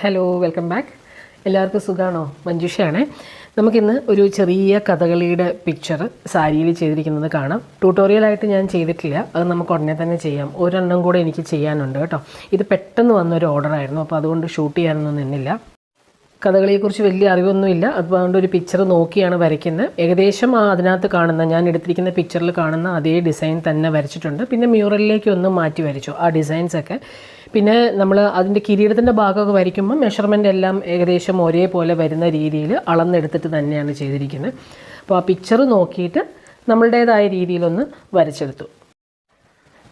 Hello welcome back എല്ലാവർക്കും സുഖമാണോ മഞ്ജുഷയാണേ. നമുക്കിന്ന് ഒരു ചെറിയ കഥകളിയുടെ പിക്ചർ സാരിയിൽ ചെയ്തിരിക്കുന്നത് കാണാം. ട്യൂട്ടോറിയലായിട്ട് ഞാൻ ചെയ്തിട്ടില്ല. അത് നമുക്ക് ഉടനെ തന്നെ ചെയ്യാം. ഒരെണ്ണം കൂടെ എനിക്ക് ചെയ്യാനുണ്ട് കേട്ടോ. ഇത് പെട്ടെന്ന് വന്നൊരു ഓർഡറായിരുന്നു അപ്പോൾ അതുകൊണ്ട് ഷൂട്ട് ചെയ്യാനൊന്നും നിന്നില്ല. കഥകളിയെക്കുറിച്ച് വലിയ അറിവൊന്നുമില്ല. അതുകൊണ്ട് ഒരു പിക്ചർ നോക്കിയാണ് വരയ്ക്കുന്നത്. ഏകദേശം ആ അതിനകത്ത് കാണുന്ന ഞാൻ എടുത്തിരിക്കുന്ന പിക്ചറിൽ കാണുന്ന അതേ ഡിസൈൻ തന്നെ വരച്ചിട്ടുണ്ട്. പിന്നെ മ്യൂറലിലേക്ക് ഒന്ന് മാറ്റി വരച്ചു ആ ഡിസൈൻസ് ഒക്കെ. പിന്നെ നമ്മൾ അതിന്റെ കിരീടത്തിന്റെ ഭാഗമൊക്കെ വരയ്ക്കുമ്പോൾ മെഷർമെന്റ് എല്ലാം ഏകദേശം ഒരേപോലെ വരുന്ന രീതിയിൽ അളന്നെടുത്തിട്ട് തന്നെയാണ് ചെയ്തിരിക്കുന്നത്. അപ്പോൾ ആ പിക്ചർ നോക്കിയിട്ട് നമ്മളുടേതായ രീതിയിലൊന്ന് വരച്ചെടുത്തു.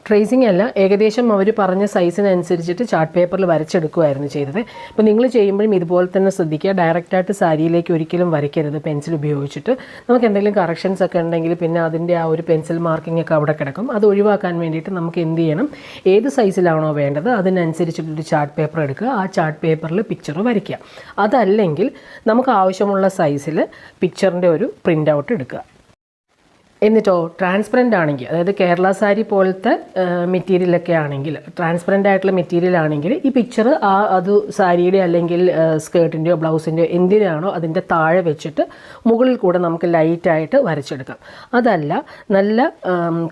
ട്രേസിംഗ് അല്ല ഏകദേശം അവർ പറഞ്ഞ സൈസിനനുസരിച്ചിട്ട് ചാർട്ട് പേപ്പറിൽ വരച്ചെടുക്കുമായിരുന്നു ചെയ്തത്. അപ്പോൾ നിങ്ങൾ ചെയ്യുമ്പോഴും ഇതുപോലെ തന്നെ ശ്രദ്ധിക്കുക. ഡയറക്റ്റായിട്ട് സാരിയിലേക്ക് ഒരിക്കലും വരയ്ക്കരുത് പെൻസിൽ ഉപയോഗിച്ചിട്ട്. നമുക്ക് എന്തെങ്കിലും കറക്ഷൻസ് ഒക്കെ ഉണ്ടെങ്കിൽ പിന്നെ അതിന്റെ ആ ഒരു പെൻസിൽ മാർക്കിംഗ് ഒക്കെ അവിടെ കിടക്കും. അത് ഒഴിവാക്കാൻ വേണ്ടിയിട്ട് നമുക്ക് എന്ത് ചെയ്യണം? ഏത് സൈസിലാണോ വേണ്ടത് അതിനനുസരിച്ചിട്ടൊരു ചാർട്ട് പേപ്പർ എടുക്കുക. ആ ചാർട്ട് പേപ്പറിൽ പിക്ചർ വരയ്ക്കുക. അതല്ലെങ്കിൽ നമുക്ക് ആവശ്യമുള്ള സൈസിൽ പിക്ചറിന്റെ ഒരു പ്രിന്റ് ഔട്ട് എടുക്കുക. എന്നിട്ടോ ട്രാൻസ്പെറന്റ് ആണെങ്കിൽ അതായത് കേരള സാരി പോലത്തെ മെറ്റീരിയലൊക്കെ ആണെങ്കിൽ ട്രാൻസ്പെറന്റ് ആയിട്ടുള്ള മെറ്റീരിയൽ ആണെങ്കിൽ ഈ പിക്ചർ ആ അത് സാരിയുടെ അല്ലെങ്കിൽ സ്കേർട്ടിന്റെയോ ബ്ലൗസിന്റെയോ എന്തിനാണോ അതിന്റെ താഴെ വെച്ചിട്ട് മുകളിൽ കൂടെ നമുക്ക് ലൈറ്റായിട്ട് വരച്ചെടുക്കാം. അതല്ല നല്ല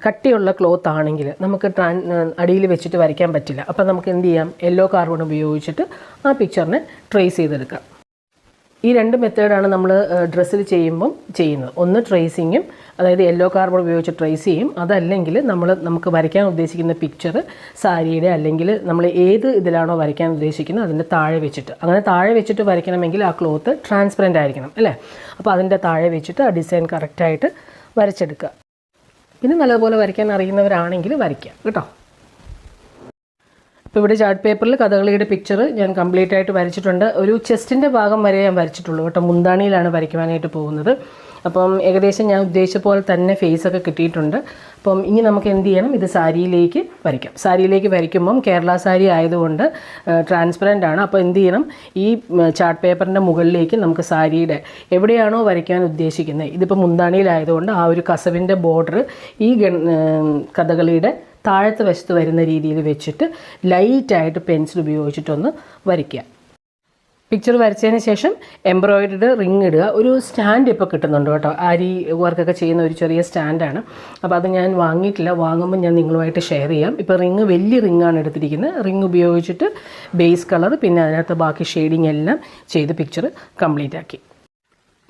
കട്ടിയുള്ള ക്ലോത്ത് ആണെങ്കിൽ നമുക്ക് ട്രാൻ അടിയിൽ വെച്ചിട്ട് വരയ്ക്കാൻ പറ്റില്ല. അപ്പം നമുക്ക് എന്ത് ചെയ്യാം? യെല്ലോ കാർബൺ ഉപയോഗിച്ചിട്ട് ആ പിക്ചറിനെ ട്രേസ് ചെയ്തെടുക്കാം. ഈ രണ്ട് മെത്തേഡാണ് നമ്മൾ ഡ്രസ്സിൽ ചെയ്യുമ്പം ചെയ്യുന്നത്. ഒന്ന് ട്രേസിങ്ങും അതായത് യെല്ലോ കാർബൺ ഉപയോഗിച്ച് ട്രേസ് ചെയ്യും. അതല്ലെങ്കിൽ നമ്മൾ നമുക്ക് വരയ്ക്കാൻ ഉദ്ദേശിക്കുന്ന പിക്ചർ സാരിയുടെ അല്ലെങ്കിൽ നമ്മൾ ഏത് ഇതിലാണോ വരയ്ക്കാൻ ഉദ്ദേശിക്കുന്നത് അതിന്റെ താഴെ വെച്ചിട്ട്. അങ്ങനെ താഴെ വെച്ചിട്ട് വരയ്ക്കണമെങ്കിൽ ആ ക്ലോത്ത് ട്രാൻസ്പെറന്റ് ആയിരിക്കണം അല്ലേ? അപ്പോൾ അതിന്റെ താഴെ വെച്ചിട്ട് ആ ഡിസൈൻ കറക്റ്റായിട്ട് വരച്ചെടുക്കുക. പിന്നെ നല്ലതുപോലെ വരയ്ക്കാൻ അറിയുന്നവരാണെങ്കിൽ വരയ്ക്കുക കേട്ടോ? ഇപ്പോൾ ഇവിടെ ചാർട്ട് പേപ്പറിൽ കഥകളിയുടെ പിക്ചർ ഞാൻ കംപ്ലീറ്റ് ആയിട്ട് വരച്ചിട്ടുണ്ട്. ഒരു ചെസ്റ്റിന്റെ ഭാഗം വരെ ഞാൻ വരച്ചിട്ടുള്ളൂ കേട്ടോ. മുന്താണിയിലാണ് വരയ്ക്കുവാനായിട്ട് പോകുന്നത്. അപ്പം ഏകദേശം ഞാൻ ഉദ്ദേശിച്ച പോലെ തന്നെ ഫേസ് ഒക്കെ കിട്ടിയിട്ടുണ്ട്. അപ്പം ഇനി നമുക്ക് എന്ത് ചെയ്യണം? ഇത് സാരിയിലേക്ക് വരയ്ക്കാം. സാരിയിലേക്ക് വരയ്ക്കുമ്പം കേരള സാരി ആയതുകൊണ്ട് ട്രാൻസ്പെറന്റ് ആണ്. അപ്പോൾ എന്ത് ചെയ്യണം? ഈ ചാർട്ട് പേപ്പറിന്റെ മുകളിലേക്ക് നമുക്ക് സാരിയുടെ എവിടെയാണോ വരയ്ക്കാൻ ഉദ്ദേശിക്കുന്നത് ഇതിപ്പോൾ മുന്താണിയിലായതുകൊണ്ട് ആ ഒരു കസവിന്റെ ബോർഡർ ഈ കഥകളിയുടെ താഴത്തെ വശത്ത് വരുന്ന രീതിയിൽ വെച്ചിട്ട് ലൈറ്റായിട്ട് പെൻസിൽ ഉപയോഗിച്ചിട്ടൊന്ന് വരയ്ക്കുക. പിക്ചർ വരച്ചതിന് ശേഷം എംബ്രോയിഡറി റിങ് ഇടുക. ഒരു സ്റ്റാൻഡ് ഇപ്പോൾ കിട്ടുന്നുണ്ട് കേട്ടോ. ആരി വർക്കൊക്കെ ചെയ്യുന്ന ഒരു ചെറിയ സ്റ്റാൻഡാണ് അപ്പോൾ അത് ഞാൻ വാങ്ങിയിട്ടില്ല. വാങ്ങുമ്പോൾ ഞാൻ നിങ്ങളുമായിട്ട് ഷെയർ ചെയ്യാം. ഇപ്പോൾ റിങ് വലിയ റിങ്ങാണ് എടുത്തിരിക്കുന്നത്. റിങ് ഉപയോഗിച്ചിട്ട് ബേസ് കളർ പിന്നെ അതിനകത്ത് ബാക്കി ഷെയ്ഡിങ് എല്ലാം ചെയ്ത് പിക്ചർ കംപ്ലീറ്റ് ആക്കി.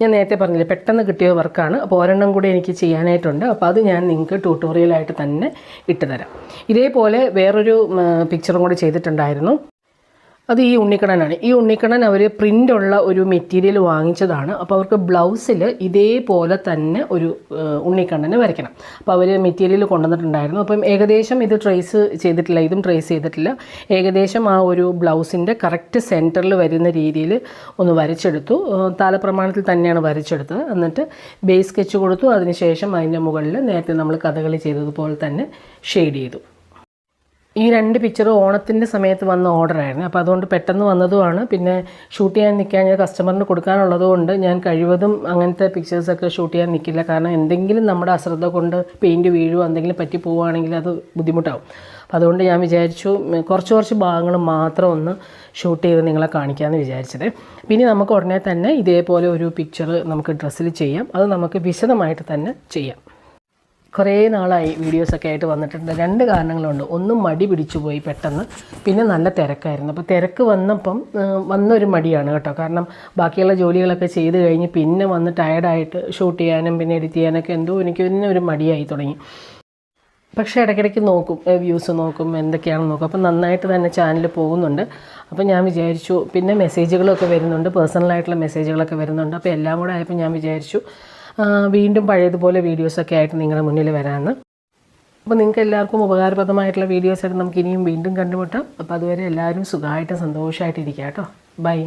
ഞാൻ നേരത്തെ പറഞ്ഞില്ല പെട്ടെന്ന് കിട്ടിയ വർക്കാണ് അപ്പോൾ ഒരെണ്ണം കൂടി എനിക്ക് ചെയ്യാനായിട്ടുണ്ട്. അപ്പോൾ അത് ഞാൻ നിങ്ങൾക്ക് ട്യൂട്ടോറിയലായിട്ട് തന്നെ ഇട്ടുതരാം. ഇതേപോലെ വേറൊരു പിക്ചറും കൂടി ചെയ്തിട്ടുണ്ടായിരുന്നു. അത് ഈ ഉണ്ണിക്കണ്ണനാണ്. ഈ ഉണ്ണിക്കണ്ണൻ അവർ പ്രിന്റുള്ള ഒരു മെറ്റീരിയൽ വാങ്ങിച്ചതാണ്. അപ്പോൾ അവർക്ക് ബ്ലൗസിൽ ഇതേപോലെ തന്നെ ഒരു ഉണ്ണിക്കണ്ണനെ വരയ്ക്കണം. അപ്പോൾ അവർ മെറ്റീരിയൽ കൊണ്ടുവന്നിട്ടുണ്ടായിരുന്നു. അപ്പം ഏകദേശം ഇത് ട്രേസ് ചെയ്തിട്ടില്ല ഇതും ട്രേസ് ചെയ്തിട്ടില്ല. ഏകദേശം ആ ഒരു ബ്ലൗസിന്റെ കറക്റ്റ് സെന്ററിൽ വരുന്ന രീതിയിൽ ഒന്ന് വരച്ചെടുത്തു. താലപ്രമാണത്തിൽ തന്നെയാണ് വരച്ചെടുത്തത്. എന്നിട്ട് ബേസ് സ്കെച്ച് കൊടുത്തു. അതിനുശേഷം അതിന്റെ മുകളിൽ നേരത്തെ നമ്മൾ കഥകളി ചെയ്തതുപോലെ തന്നെ ഷെയ്ഡ് ചെയ്തു. ഈ രണ്ട് പിക്ചറും ഓണത്തിന്റെ സമയത്ത് വന്ന ഓർഡറായിരുന്നു അപ്പോൾ അതുകൊണ്ട് പെട്ടെന്ന് വന്നതുമാണ്. പിന്നെ ഷൂട്ട് ചെയ്യാൻ നിൽക്കാൻ ഞാൻ കസ്റ്റമറിന് കൊടുക്കാനുള്ളത് കൊണ്ട് ഞാൻ കഴിവതും അങ്ങനത്തെ പിക്ചേഴ്സൊക്കെ ഷൂട്ട് ചെയ്യാൻ നിൽക്കില്ല കാരണം എന്തെങ്കിലും നമ്മുടെ അശ്രദ്ധ കൊണ്ട് പെയിന്റ് വീഴുമോ എന്തെങ്കിലും പറ്റി പോവുകയാണെങ്കിൽ അത് ബുദ്ധിമുട്ടാവും. അപ്പോൾ അതുകൊണ്ട് ഞാൻ വിചാരിച്ചു കുറച്ച് കുറച്ച് ഭാഗങ്ങൾ മാത്രം ഒന്ന് ഷൂട്ട് ചെയ്ത് നിങ്ങളെ കാണിക്കാമെന്ന് വിചാരിച്ചത്. പിന്നെ നമുക്ക് ഉടനെ തന്നെ ഇതേപോലെ ഒരു പിക്ചർ നമുക്ക് ഡ്രസ്സിൽ ചെയ്യാം. അത് നമുക്ക് വിശദമായിട്ട് തന്നെ ചെയ്യാം. കുറേ നാളായി വീഡിയോസൊക്കെ ആയിട്ട് വന്നിട്ടുണ്ട്. രണ്ട് കാരണങ്ങളുണ്ട്. ഒന്ന് മടി പിടിച്ചു പോയി പെട്ടെന്ന് പിന്നെ നല്ല തിരക്കായിരുന്നു. അപ്പോൾ തിരക്ക് വന്നപ്പം വന്നൊരു മടിയാണ് കേട്ടോ. കാരണം ബാക്കിയുള്ള ജോലികളൊക്കെ ചെയ്ത് കഴിഞ്ഞ് പിന്നെ വന്ന് ടയർഡായിട്ട് ഷൂട്ട് ചെയ്യാനും പിന്നെ എഡിറ്റ് ചെയ്യാനൊക്കെ എന്തോ എനിക്ക് പിന്നെ ഒരു മടിയായി തുടങ്ങി. പക്ഷേ ഇടയ്ക്കിടയ്ക്ക് നോക്കും വ്യൂസ് നോക്കും എന്തൊക്കെയാണെന്ന് നോക്കും. അപ്പം നന്നായിട്ട് തന്നെ ചാനൽ പോകുന്നുണ്ട്. അപ്പോൾ ഞാൻ വിചാരിച്ചു പിന്നെ മെസ്സേജുകളൊക്കെ വരുന്നുണ്ട് പേഴ്സണലായിട്ടുള്ള മെസ്സേജുകളൊക്കെ വരുന്നുണ്ട്. അപ്പോൾ എല്ലാം കൂടെ ആയപ്പോൾ ഞാൻ വിചാരിച്ചു വീണ്ടും പഴയതുപോലെ വീഡിയോസൊക്കെ ആയിട്ട് നിങ്ങളുടെ മുന്നിൽ വരാമെന്ന്. അപ്പോൾ നിങ്ങൾക്ക് എല്ലാവർക്കും ഉപകാരപ്രദമായിട്ടുള്ള വീഡിയോസായിട്ട് നമുക്ക് ഇനിയും വീണ്ടും കണ്ടുമുട്ടാം. അപ്പോൾ അതുവരെ എല്ലാവരും സുഖമായിട്ട് സന്തോഷമായിട്ടിരിക്കുക കേട്ടോ. ബൈ